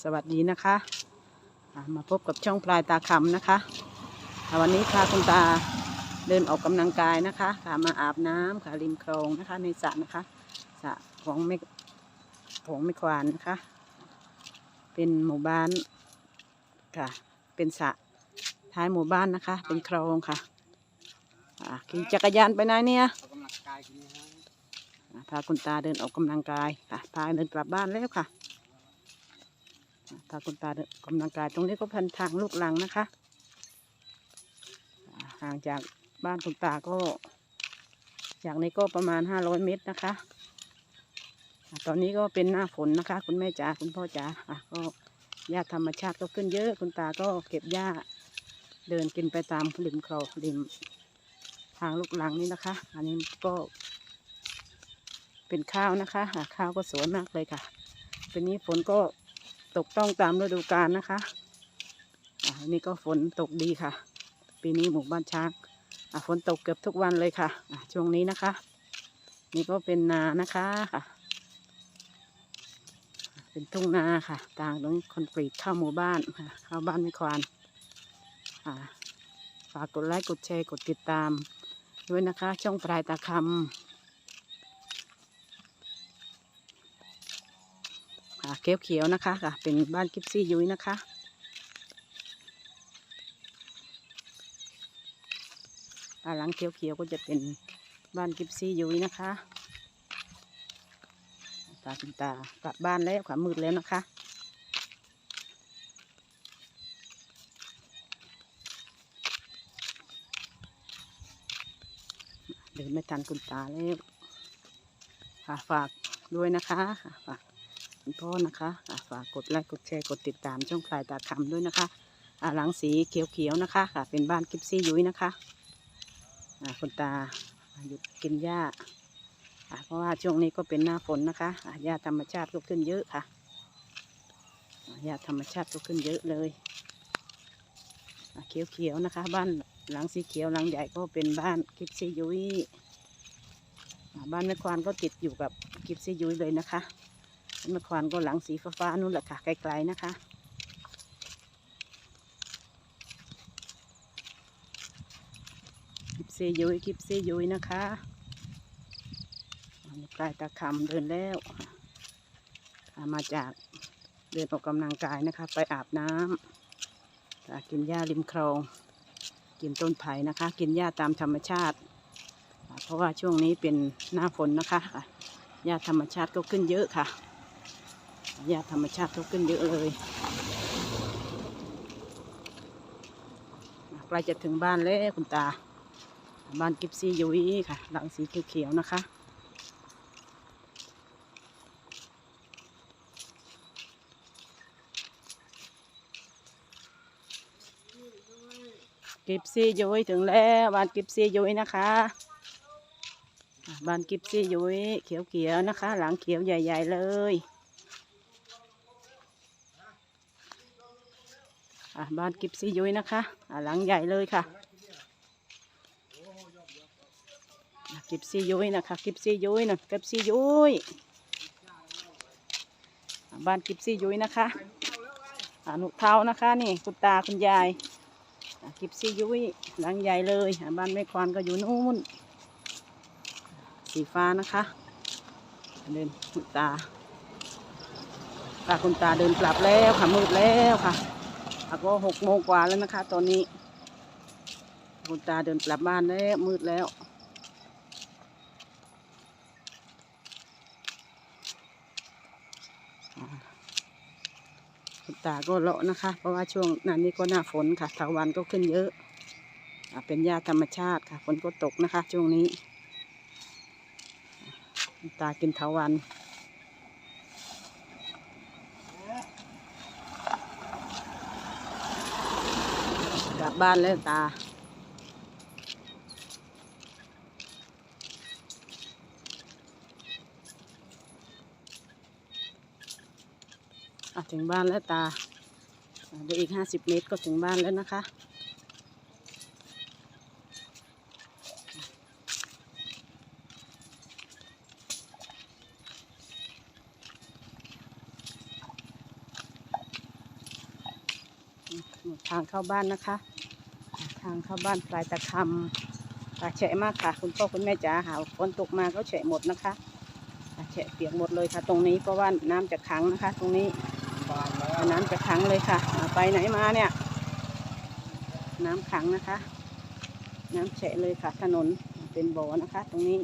สวัสดีนะคะอ่ามาพบกับช่องปลายตาคำนะคะอ่าวันนี้พาคุณตาเดินออกกำลังกายนะคะค่ะมาอาบน้ำค่ะริมคลองนะคะในสระนะคะสระของไม่ของไม่ควานนะคะ เป็นหมู่บ้านค่ะ เป็นสระท้ายหมู่บ้านนะคะ เป็นคลองค่ะอ่าขี่จักรยานไปไหนเนี่ยออกกำลังกายกันนะฮะอ่าพาคุณตาเดินออกกำลังกายค่ะพาเดินกลับบ้านแล้วค่ะอ่า พาคุณตากำลังกายตรงนี้ก็พันทางลูกลังนะคะ ห่างจากบ้านคุณตาก็จากนี้ก็ประมาณห้าร้อยเมตรนะคะ ตอนนี้ก็เป็นหน้าฝนนะคะ คุณแม่จ๋าคุณพ่อจ๋าก็หญ้าธรรมชาติก็ขึ้นเยอะ คุณตาก็เก็บหญ้าเดินกินไปตามริมคลองริมทางลูกลังนี่นะคะ อันนี้ก็เป็นข้าวนะคะอ่าข้าวก็สวยมากเลยค่ะ เปีนี้ฝนก็ ตกต้องตามฤดูกาลนะคะอ่าอันนี้ก็ฝนตกดีค่ะ ปีนี้หมู่บ้านช้างอ่าฝนตกเกือบทุกวันเลยค่ะอ่าช่วงนี้นะคะ นี่ก็เป็นนานะคะค่ะเป็นทุ่งนาค่ะต่างตรงคอนกรีตเข้าหมู่บ้านค่ะเข้าบ้านไม่ควานอ่าฝากกดไลค์กดแชร์กดติดตามด้วยนะคะ ช่องปลายตาคำ ค่ะ เขียวเขียวนะคะค่ะ เป็นบ้านกิฟซี่ยุ้ยนะคะด้าหลังเขียวเขียวก็จะเป็นบ้านกิฟซี่ยุ้ยนะคะตาคุณตากลับบ้านแล้วค่ะมืดแล้วนะคะเดินไม่ทันคุณตาแล้วค่ะฝากด้วยนะคะฝาก คุณพ่อนะคะฝากกดไลค์กดแชร์กดติดตามช่องพลายตาคำด้วยนะคะอาหลังสีเขียวๆนะคะค่ะ เป็นบ้านกิฟซี่ยุ้ยนะคะอาคุณตาหยุดกินหญ้าเพราะว่าช่วงนี้ก็เป็นหน้าฝนนะคะหญ้าธรรมชาติก็ขึ้นเยอะค่ะหญ้าธรรมชาติก็ขึ้นเยอะเลยเขียวๆนะคะ บ้านหลังสีเขียวหลังใหญ่ก็เป็นบ้านกิฟซี่ยุ้ยบ้านแม่ควานก็ติดอยู่กับกิฟซี่ยุ้ยเลยนะคะ มื่อควานก็หลังสีฟ้าๆนู่นแหละค่ะ ไกลๆนะคะกิบเซยุยกิบเซยุยนะคะอันนี้ปลายตาคำเดินแล้วมาจากเดินออกกำลังกายนะคะ ไปอาบน้ำกินหญ้าริมคลองกินต้นไผ่นะคะ กินหญ้าตามธรรมชาติ เพราะว่าช่วงนี้เป็นหน้าฝนนะคะหญ้าธรรมชาติก็ขึ้นเยอะค่ะ หญ้าธรรมชาติก็ขึ้นเยอะเลยใกล้จะถึงบ้านแล้วคุณตา บ้านกิฟซี่ยุ้ยค่ะ หลังสีเขียวๆนะคะกิฟซี่ยุ้ยถึงแล้วบ้านกิฟซี่ยุ้ยนะคะอะบ้านกิฟซี่ยุ้ยเขียวๆนะคะ หลังเขียวใหญ่ ๆ เลย อะบ้านกิบซี่ยุ้ยนะคะอะหลังใหญ่เลยค่ะกิบซี่ยุ้ยนะคะกิบซี่ยุ้ยนะกิบซี่ยุ้ยบ้านกิบซี่ยุ้ยนะคะหนุเท้านะคะนี่คุณตาคุณยายกิบซี่ยุ้ยหลังใหญ่เลยบ้านแม่ควานก็อยู่นู่นสีฟ้านะคะเดินคุณตาตาคุณตาเดินกลับแล้วค่ะมืดแล้วค่ะ ก็หกโมงกว่าแล้วนะคะ ตอนนี้คุณตาเดินกลับบ้านแล้วมืดแล้ว คุณตาก็เลาะนะคะ เพราะว่าช่วงนั้นนี้ก็หน้าฝนค่ะเถาวันก็ขึ้นเยอะเป็นหญ้าธรรมชาติค่ะฝนก็ตกนะคะ ช่วงนี้คุณตากินเถาวัน กลับบ้านแล้วตา ถึงบ้านแล้วตาเดี๋ยวอีกห้าสิบเมตรก็ถึงบ้านแล้วนะคะ ทางเข้าบ้านนะคะ ทางเข้าบ้านปลายตะคำอ่าแฉะมากค่ะ คุณพ่อคุณแม่จ๋าหาฝนตกมาก็แฉะหมดนะคะอ่าแฉะเปียกหมดเลยค่ะ ตรงนี้เพราะว่าน้ำจะขังนะคะ ตรงนี้น้ำจะขังเลยค่ะ ไปไหนมาเนี่ย น้ำขังนะคะ น้ำแฉะเลยค่ะ ถนนเป็นบ่อนะคะ ตรงนี้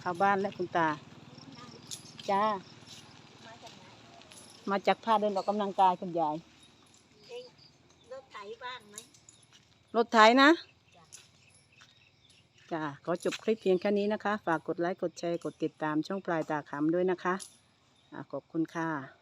เข้าบ้านแล้วคุณตา จ้า มาจากพาเดินออกกำลังกายคุณยาย เอ้ยรถไถบ้างไหมรถไถนะจ้าขอจบคลิปเพียงแค่นี้นะคะ ฝากกดไลค์ กดแชร์ กดติดตามช่องปลายตาขำด้วยนะคะอะขอบคุณค่ะ